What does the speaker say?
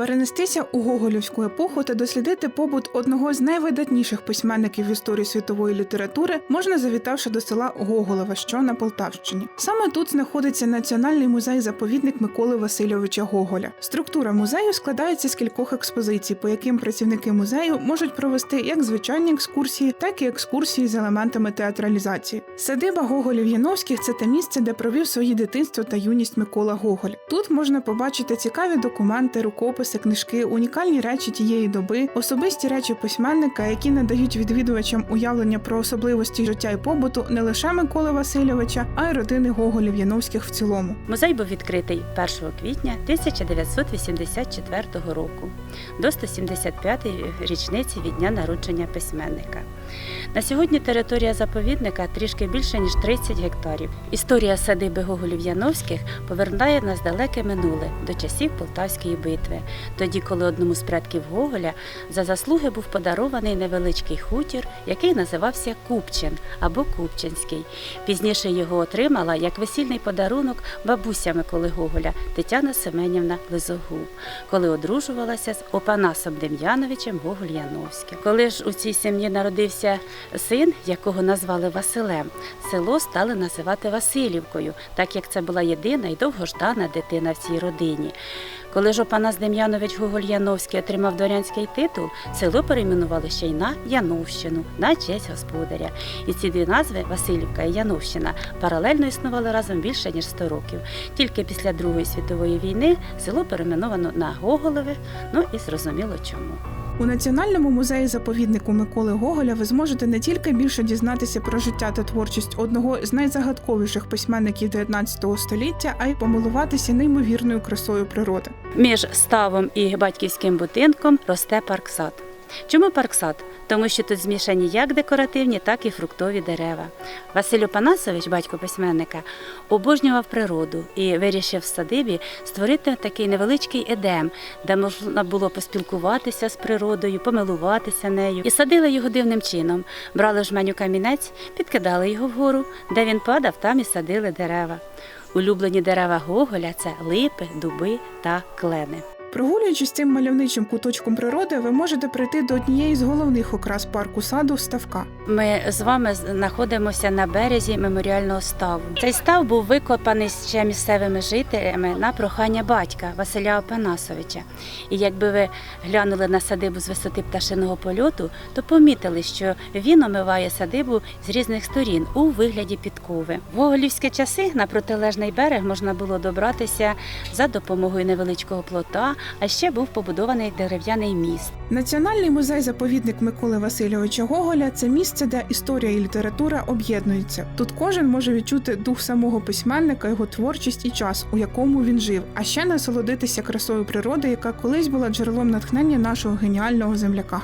Перенестися у гоголівську епоху та дослідити побут одного з найвидатніших письменників в історії світової літератури можна завітавши до села Гоголева, що на Полтавщині. Саме тут знаходиться Національний музей-заповідник Миколи Васильовича Гоголя. Структура музею складається з кількох експозицій, по яким працівники музею можуть провести як звичайні екскурсії, так і екскурсії з елементами театралізації. Садиба Гоголів Яновських це те місце, де провів своє дитинство та юність Микола Гоголь. Тут можна побачити цікаві документи, рукописи, книжки, унікальні речі тієї доби, особисті речі письменника, які надають відвідувачам уявлення про особливості життя і побуту не лише Миколи Васильовича, а й родини Гоголів Яновських в цілому. Музей був відкритий 1 квітня 1984 року до 175-ї річниці від дня народження письменника. На сьогодні територія заповідника трішки більше ніж 30 гектарів. Історія садиби Гоголів Яновських повертає нас далеке минуле до часів Полтавської битви, тоді, коли одному з предків Гоголя за заслуги був подарований невеличкий хутір, який називався Купчин або Купчинський. Пізніше його отримала як весільний подарунок бабуся Миколи Гоголя Тетяна Семенівна Лизогуб, коли одружувалася з Опанасом Дем'яновичем Гоголь-Яновським. Коли ж у цій сім'ї народився син, якого назвали Василем, село стали називати Васильівкою, так як це була єдина і довгождана дитина в цій родині. Коли ж Опанас Дем'янович Гоголь-Яновський отримав дворянський титул, село перейменували ще й на Яновщину, на честь господаря. І ці дві назви Васильівка і Яновщина паралельно існували разом більше ніж 100 років. Тільки після Другої світової війни село перейменовано на Гоголеве, ну і зрозуміло чому. У Національному музеї заповіднику Миколи Гоголя ви зможете не тільки більше дізнатися про життя та творчість одного з найзагадковіших письменників 19 століття, а й помилуватися неймовірною красою природи. Між ставом і батьківським будинком росте парксад. Чому парксад? Тому що тут змішані як декоративні, так і фруктові дерева. Василь Опанасович, батько письменника, обожнював природу і вирішив в садибі створити такий невеличкий едем, де можна було поспілкуватися з природою, помилуватися нею. І садили його дивним чином. Брали жменю камінець, підкидали його вгору, де він падав, там і садили дерева. Улюблені дерева Гоголя це липи, дуби та клени. Прогулюючись цим мальовничим куточком природи, ви можете прийти до однієї з головних окрас парку саду Ставка. Ми з вами знаходимося на березі меморіального ставу. Цей став був викопаний ще місцевими жителями на прохання батька Василя Опанасовича. І якби ви глянули на садибу з висоти пташиного польоту, то помітили, що він омиває садибу з різних сторін у вигляді підкови. В гоголівські часи на протилежний берег можна було добратися за допомогою невеличкого плота, а ще був побудований дерев'яний міст. Національний музей-заповідник Миколи Васильовича Гоголя це місце, де історія і література об'єднуються. Тут кожен може відчути дух самого письменника, його творчість і час, у якому він жив, а ще насолодитися красою природи, яка колись була джерелом натхнення нашого геніального земляка.